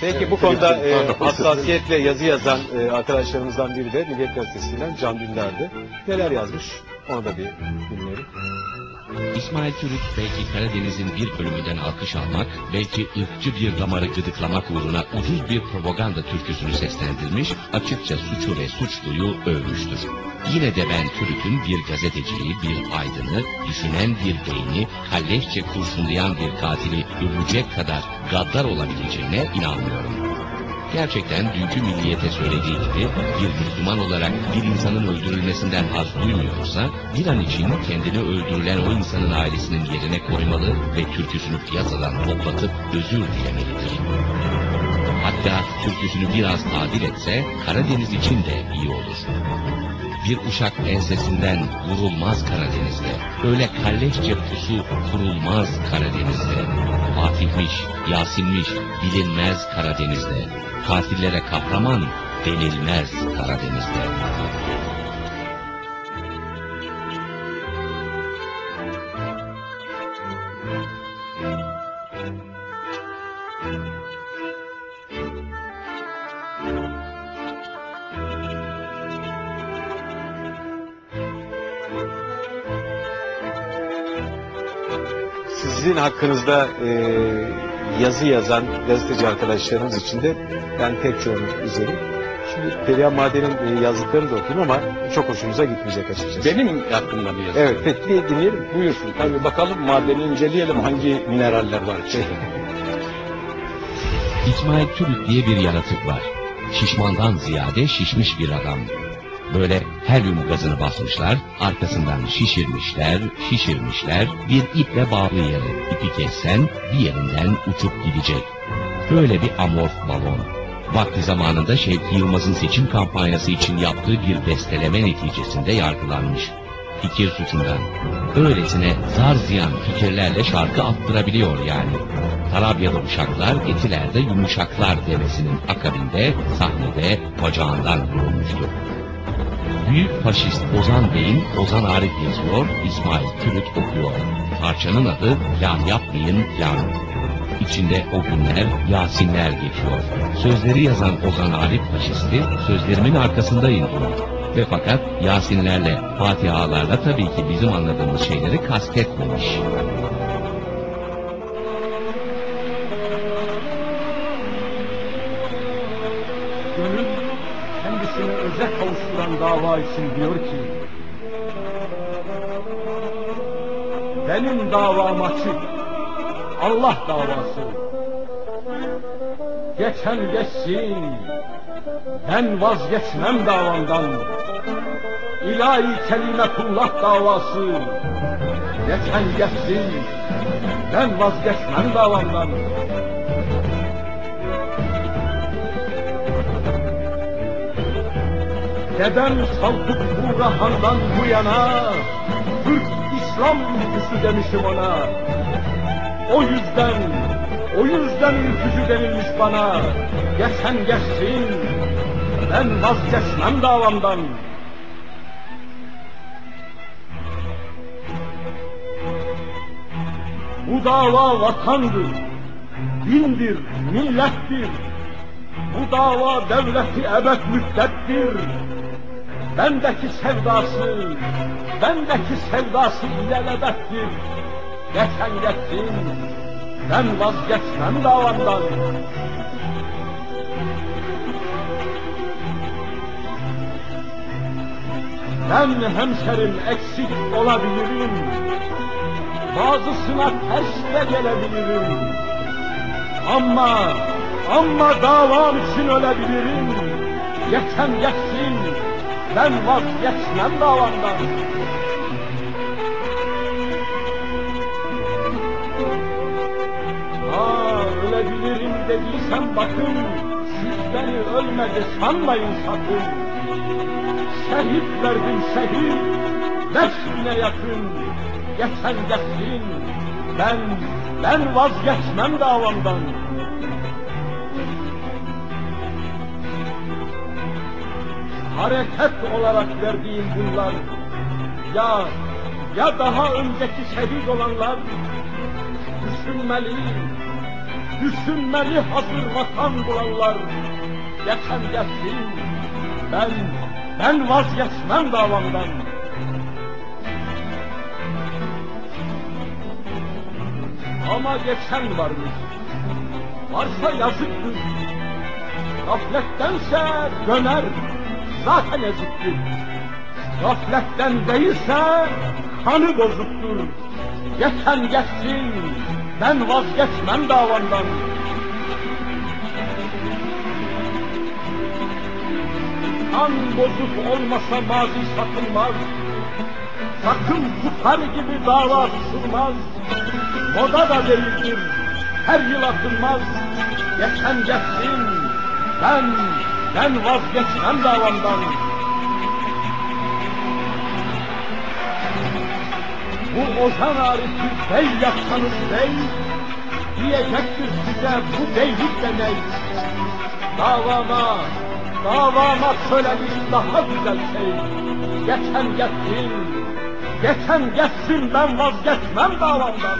Peki bu konuda e, hassasiyetle yazı yazan e, arkadaşlarımızdan biri de Milliyet Gazetesi'nden Can Dündar'dı. Neler yazmış onu da bir dinleyelim. İsmail Türüt belki Karadeniz'in bir bölümünden alkış almak, belki ırkçı bir damarı gıdıklamak uğruna ucuz bir propaganda türküsünü seslendirmiş, açıkça suçu ve suçluyu övmüştür. Yine de ben Türüt'ün bir gazeteciliği, bir aydını, düşünen bir beyni, kalleşçe kurşunlayan bir katili ölecek kadar gaddar olabileceğine inanmıyorum. Gerçekten dünkü milliyete söylediği gibi bir Müslüman olarak bir insanın öldürülmesinden haz duymuyorsa bir an için kendini öldürülen o insanın ailesinin yerine koymalı ve türküsünü piyasadan toplatıp özür dilemelidir. Hatta türküsünü biraz tadil etse Karadeniz için de iyi olur. Bir uşak ensesinden vurulmaz Karadeniz'de. Öyle kalleşçe pusu kurulmaz Karadeniz'de. Fatihmiş, Yasinmiş bilinmez Karadeniz'de. Katillere kahraman denilmez Karadeniz'de. Sizin hakkınızda e, yazı yazan gazeteci arkadaşlarımız için de ben pek çoğunu izledim. Şimdi Perihan Maden'in e, yazdıklarını da okuyayım ama çok hoşumuza gitmeyecek açıkçası. Benim hakkımda bir yazı. Evet, peki bir dinleyelim. Buyursun. Tabii bakalım madeni inceleyelim hangi mineraller var içinde. İsmail Türüt diye bir yaratık var. Şişmandan ziyade şişmiş bir adam. Böyle helyum gazını basmışlar, arkasından şişirmişler, şişirmişler, bir iple bağlı yere. İpi kessen bir yerinden uçup gidecek. Böyle bir amorf balon. Vakti zamanında Şevki Yılmaz'ın seçim kampanyası için yaptığı bir besteleme neticesinde yargılanmış. Fikir suçundan. Öylesine zar ziyan fikirlerle şarkı attırabiliyor yani. Tarabya'da uşaklar, Etiler'de yumuşaklar devesinin akabinde sahnede bacağından vurulmuştu. Büyük faşist Ozan Bey'in Ozan Arif yazıyor, İsmail Türüt okuyor. Parçanın adı Yan Yapmayın Yan. İçinde o günler Yasinler geçiyor. Sözleri yazan Ozan Arif faşisti sözlerimin arkasındayım diyor. Ve fakat Yasinlerle, Fatihalarla tabii ki bizim anladığımız şeyleri kastetmemiş. Gönül kendisine özel kavuşturan dava için diyor ki benim davam açık Allah davası. Geçen geçsin ben vazgeçmem davamdan ilahi kelimetullah davası. Geçen geçsin ben vazgeçmem davamdan Dedem Saltuk Burhan'dan bu yana Türk İslam ülküsü demişim ona. O yüzden, o yüzden ülkücü denilmiş bana. Geçen geçsin, ben vazgeçmem davamdan. Bu dava vatandır, dindir, millettir. Bu dava devleti ebed müddettir. Bendeki sevdası, bendeki sevdası ilelebettir. Geçen geçsin, ben vazgeçmem davamdan. Ben hemşerim eksik olabilirim. Bazısına ters de gelebilirim. Ama, ama davam için ölebilirim. Geçen geçsin, ben vazgeçmem davamdan. Aa, ölebilirim dediysem bakın, siz beni ölmedi sanmayın sakın. Şehit verdim şehit, beş bine yakın. Geçen geçsin, ben, ben vazgeçmem davamdan. Hareket olarak verdiğim bunlar ya ya daha önceki şehit olanlar düşünmeli, düşünmeli hazır vatan bulanlar. Geçen geçsin, ben, ben vazgeçmem davamdan. Ama geçen varmış, varsa yazıktır. Gaflettense döner, zaten eziktir. Gafletten değilse kanı bozuktur. Geçen geçsin, ben vazgeçmem davamdan. Kan bozuk olmasa mazi satılmaz. Sakın tutar gibi dava tutulmaz. Moda da değildir, her yıl atılmaz. Geçen geçsin, ben, ben vazgeçmem davamdan. Bu Ozan Arif'i bey yapsanız bey, diyecektir size bu beylik de ney? Davama, davama söylemiş daha güzel şey. Geçen geçsin, geçen geçsin ben vazgeçmem davamdan.